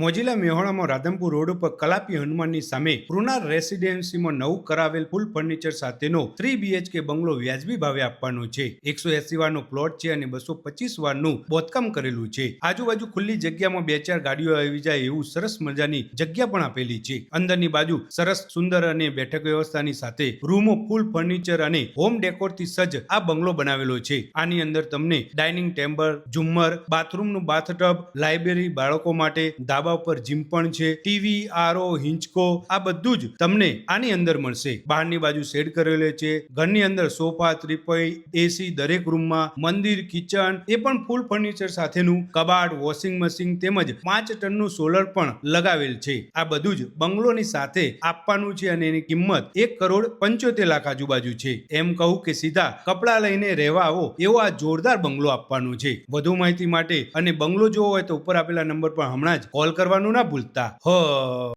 મોજીલા મેહોણામાં Radhanpur road ઉપર કલાપી હનુમાનની સામે કૃણાલ રેસિડેન્સીમાં નવું કરાવેલ ફૂલ ફર્નિચર સાથેનો three B H K bungalow વ્યાજબી ભાવે આપવાનો છે. એકસો એસી વારનો પ્લોટ છે અને બસો પચીસ વારનું બોધકામ કરેલું છે. આજુબાજુ ખુલ્લી જગ્યામાં બે ચાર ગાડીઓ આવી જાય એવું સરસ મજાની જગ્યા પણ આપેલી છે. અંદરની બાજુ સરસ, સુંદર અને બેઠક વ્યવસ્થાની સાથે રૂમો, ફૂલ ફર્નિચર અને હોમ ડેકોરથી સજ્જ આ બંગલો બનાવેલો છે. આની અંદર તમને ડાઇનિંગ ટેમ્બર ઝુમ્મર, બાથરૂમનું બાથટબ, લાઇબ્રેરી બાળકો માટે ધાબા ઉપર જીમ પણ છે ટીવી આરો હિંચકો આ બધું જ તમને આની અંદર મળશે. બહારની બાજુ શેડ કરેલો છે, ઘરની અંદર સોફા ત્રિપઈ એસી દરેક રૂમમાં મંદિર કિચન એ પણ ફૂલ ફર્નિચર સાથેનું કબાટ વોશિંગ મશીન તેમજ પાંચ ટનનું સોલર પણ લગાવેલ છે. આ બધું જ બંગલોની સાથે આપવાનું છે અને એની કિંમત એક કરોડ પંચોતેર લાખ આજુબાજુ છે. એમ કહું કે સીધા કપડાં લઈને રહેવા આવો, એવો આ જોરદાર બંગલો આપવાનો છે. વધુ માહિતી માટે અને બંગલો જોવો હોય તો ઉપર આપેલા નંબર પર હમણાં જ કરવાનું ના ભૂલતા. હ.